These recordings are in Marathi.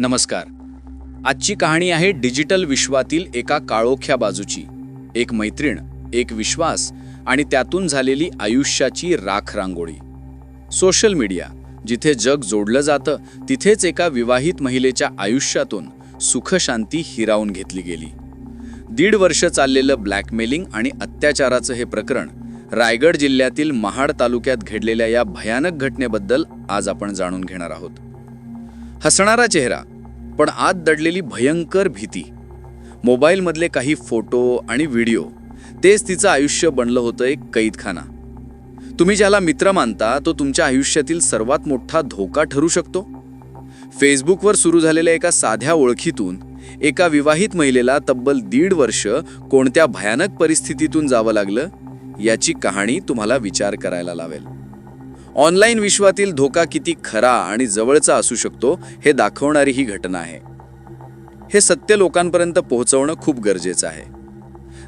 नमस्कार. आजची कहाणी आहे डिजिटल विश्वातील एका काळोख्या बाजूची. एक मैत्रीण एक विश्वास आणि त्यातून झालेली आयुष्याची राख रांगोळी. सोशल मीडिया जिथे जग जोडलं जातं तिथेच एका विवाहित महिलेच्या आयुष्यातून सुखशांती हिरावून घेतली गेली. दीड वर्ष चाललेलं ब्लॅकमेलिंग आणि अत्याचाराचं हे प्रकरण रायगड जिल्ह्यातील महाड तालुक्यात घडलेल्या या भयानक घटनेबद्दल आज आपण जाणून घेणार आहोत. हसणारा चेहरा पण आत दडलेली भयंकर भीती. मोबाईलमधले काही फोटो आणि व्हिडिओ तेच तिचं आयुष्य बनलं होतं एक कैदखाना. तुम्ही ज्याला मित्र मानता तो तुमच्या आयुष्यातील सर्वात मोठा धोका ठरू शकतो. फेसबुकवर सुरू झालेल्या एका साध्या ओळखीतून एका विवाहित महिलेला तब्बल दीड वर्ष कोणत्या भयानक परिस्थितीतून जावं लागलं याची कहाणी तुम्हाला विचार करायला लावेल. ऑनलाईन विश्वातील धोका किती खरा आणि जवळचा असू शकतो हे दाखवणारी ही घटना आहे. हे सत्य लोकांपर्यंत पोहोचवणं खूप गरजेचं आहे.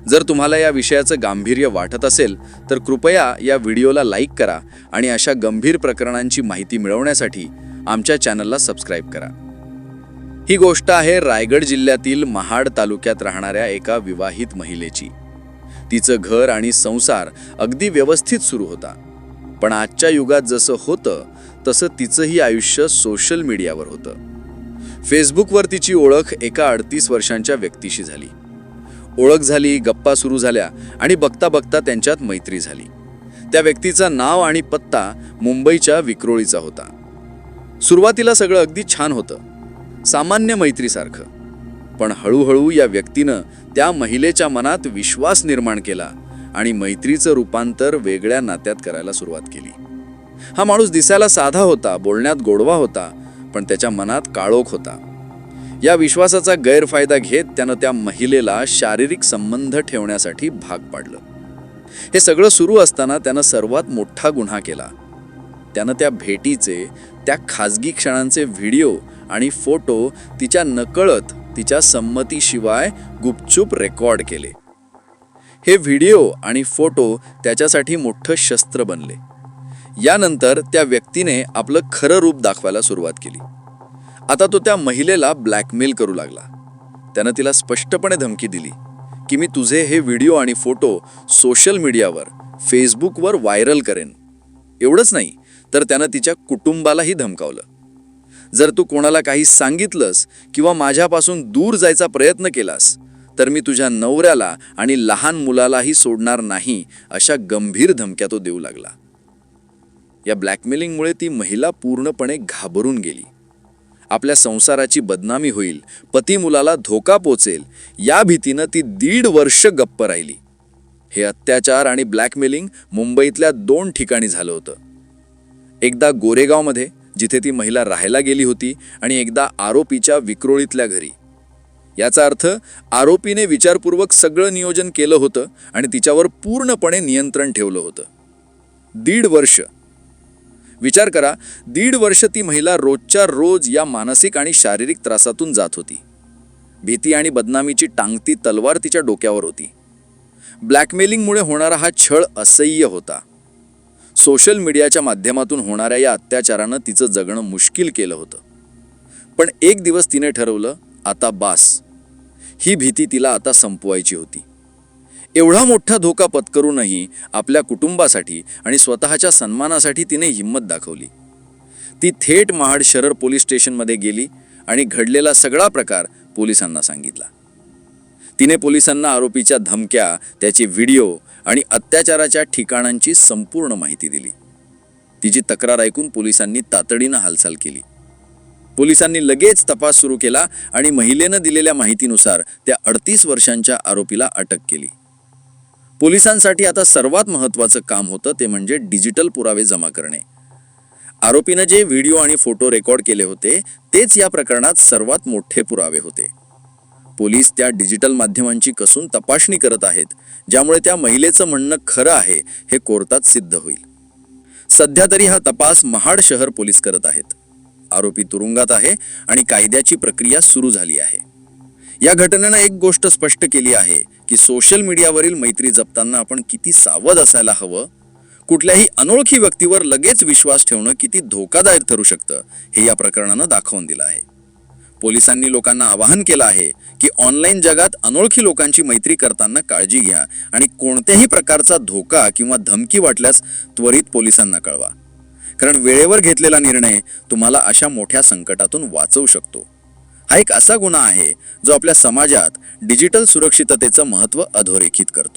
जर तुम्हाला या विषयाचं गांभीर्य वाटत असेल तर कृपया या व्हिडिओला लाईक करा आणि अशा गंभीर प्रकरणांची माहिती मिळवण्यासाठी आमच्या चॅनलला सबस्क्राईब करा. ही गोष्ट आहे रायगड जिल्ह्यातील महाड तालुक्यात राहणाऱ्या एका विवाहित महिलेची. तिचं घर आणि संसार अगदी व्यवस्थित सुरू होता. पण आजच्या युगात जसं होतं तसं तिचंही आयुष्य सोशल मीडियावर होतं. फेसबुकवर तिची ओळख एका अडतीस वर्षांच्या व्यक्तीशी झाली. ओळख झाली गप्पा सुरू झाल्या आणि बघता बघता त्यांच्यात मैत्री झाली. त्या व्यक्तीचा नाव आणि पत्ता मुंबईच्या विक्रोळीचा होता. सुरुवातीला सगळं अगदी छान होतं. सामान्य मैत्रीसारखं. पण हळूहळू या व्यक्तीनं त्या महिलेच्या मनात विश्वास निर्माण केला आणि मैत्रीचं रूपांतर वेगळ्या नात्यात करायला सुरुवात केली. हा माणूस दिसायला साधा होता बोलण्यात गोडवा होता पण त्याच्या मनात काळोख होता. या विश्वासाचा गैरफायदा घेत त्यानं त्या महिलेला शारीरिक संबंध ठेवण्यासाठी भाग पाडलं. हे सगळं सुरू असताना त्यानं सर्वात मोठा गुन्हा केला. त्यानं त्या भेटीचे त्या खाजगी क्षणांचे व्हिडिओ आणि फोटो तिच्या नकळत तिच्या संमतीशिवाय गुपचूप रेकॉर्ड केले. हे व्हिडिओ आणि फोटो त्याच्यासाठी मोठं शस्त्र बनले. यानंतर त्या व्यक्तीने आपलं खरं रूप दाखवायला सुरुवात केली. आता तो त्या महिलेला ब्लॅकमेल करू लागला. त्यानं तिला स्पष्टपणे धमकी दिली की मी तुझे हे व्हिडिओ आणि फोटो सोशल मीडियावर फेसबुकवर व्हायरल करेन. एवढंच नाही तर त्यानं तिच्या कुटुंबालाही धमकावलं. जर तू कोणाला काही सांगितलंस किंवा माझ्यापासून दूर जायचा प्रयत्न केलास तर मी तुझ्या नवऱ्याला आणि लहान मुलालाही सोडणार नाही अशा गंभीर धमक्या तो देऊ लागला. या ब्लॅकमेलिंगमुळे ती महिला पूर्णपणे घाबरून गेली. आपल्या संसाराची बदनामी होईल पती मुलाला धोका पोचेल या भीतीनं ती दीड वर्ष गप्प राहिली. हे अत्याचार आणि ब्लॅकमेलिंग मुंबईतल्या दोन ठिकाणी झालं होतं. एकदा गोरेगावमध्ये जिथे ती महिला राहायला गेली होती आणि एकदा आरोपीच्या विक्रोळीतल्या घरी. याचा अर्थ आरोपीने विचारपूर्वक सगळं नियोजन केलं होतं आणि तिच्यावर पूर्णपणे नियंत्रण ठेवलं होतं. दीड वर्ष. विचार करा दीड वर्ष ती महिला रोजच्या रोज या मानसिक आणि शारीरिक त्रासातून जात होती. भीती आणि बदनामीची टांगती तलवार तिच्या डोक्यावर होती. ब्लॅकमेलिंगमुळे होणारा हा छळ असह्य होता. सोशल मीडियाच्या माध्यमातून होणाऱ्या या अत्याचारानं तिचं जगणं मुश्किल केलं होतं. पण एक दिवस तिने ठरवलं आता बास. ही भीती तिला आता संपवायची होती. एवढा मोठा धोका पत्करूनही आपल्या कुटुंबासाठी आणि स्वतःच्या सन्मानासाठी तिने हिंमत दाखवली. ती थेट महाड शरर पोलीस स्टेशनमध्ये गेली आणि घडलेला सगळा प्रकार पोलिसांना सांगितला. तिने पोलिसांना आरोपीच्या धमक्या त्याचे व्हिडिओ आणि अत्याचाराच्या ठिकाणांची संपूर्ण माहिती दिली. तिची तक्रार ऐकून पोलिसांनी तातडीनं हालचाल केली. पोलिसांनी लगेच तपास सुरू केला आणि महिलेनं दिलेल्या माहितीनुसार त्या अडतीस वर्षांच्या आरोपीला अटक केली. पोलिसांसाठी आता सर्वात महत्त्वाचं काम होतं ते म्हणजे डिजिटल पुरावे जमा करणे. आरोपीनं जे व्हिडिओ आणि फोटो रेकॉर्ड केले होते तेच या प्रकरणात सर्वात मोठे पुरावे होते. पोलीस त्या डिजिटल माध्यमांची कसून तपासणी करत आहेत ज्यामुळे त्या महिलेचं म्हणणं खरं आहे हे कोर्टात सिद्ध होईल. सध्या तरी हा तपास महाड शहर पोलीस करत आहेत. आरोपी तुरुंगात आहे आणि कायद्याची प्रक्रिया सुरू झाली आहे. या घटनेनं एक गोष्ट स्पष्ट केली आहे की सोशल मीडियावरील मैत्री जपताना आपण किती सावध असायला हवं कुठल्याही अनोळखी व्यक्तीवर लगेच विश्वास ठेवणं किती धोकादायक ठरू शकतं हे या प्रकरणानं दाखवून दिलं आहे. पोलिसांनी लोकांना आवाहन केलं आहे की ऑनलाईन जगात अनोळखी लोकांची मैत्री करताना काळजी घ्या आणि कोणत्याही प्रकारचा धोका किंवा धमकी वाटल्यास त्वरित पोलिसांना कळवा. कारण वेळेवर घेतलेला निर्णय तुम्हाला अशा मोठ्या संकटातून वाचवू शकतो. हा एक असा गुन्हा आहे जो आपल्या समाजात डिजिटल सुरक्षिततेचं महत्त्व अधोरेखित करतो.